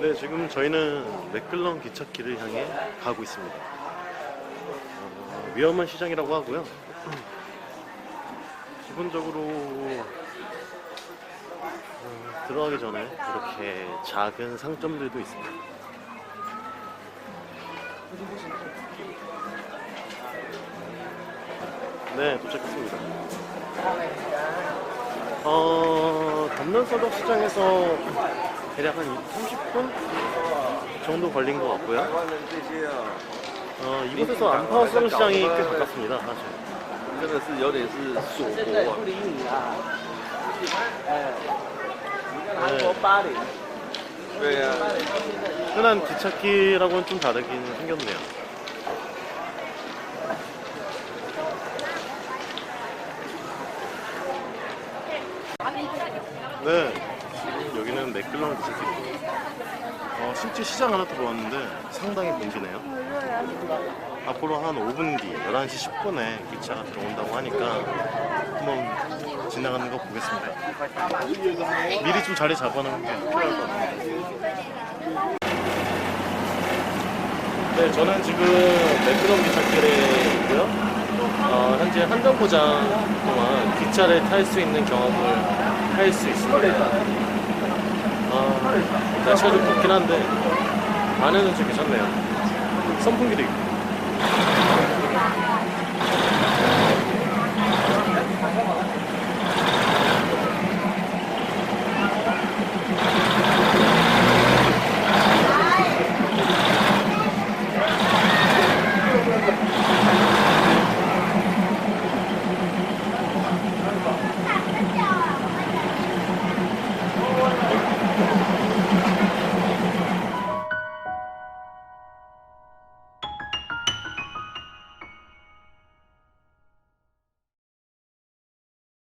네, 지금 저희는 맥클런 기찻길을 향해 가고 있습니다. 어, 위험한 시장이라고 하고요. 기본적으로 어, 들어가기 전에 이렇게 작은 상점들도 있습니다. 네, 도착했습니다. 어, 담론서적 시장에서 대략 한 30분 정도 걸린 것 같고요. 台湾人这些啊， 어, 이곳에서 안파우성 시장이 꽤 가깝습니다, 사실. 真的是有点是锁国啊。理你啊。哎，你看韩 네. 国巴黎，对呀、 흔한 기찻길하고는 좀 다르긴 생겼네요. 네, 여기는 맥클런 기찻길. 어, 실제 시장 하나 들어왔는데 상당히 붐비네요. 앞으로 한 5분 뒤, 11시 10분에 기차가 들어온다고 하니까 한번 지나가는 거 보겠습니다. 미리 좀 자리 잡아놓는 게 필요할 것 같아요. 네, 저는 지금 매크론 기찻길에 있고요. 어, 현재 한정포장 동안 기차를 탈 수 있는 경험을 할 수 있습니다. 아, 날씨가 좀 덥긴 한데 안에는 좀 괜찮네요. 선풍기도 있고.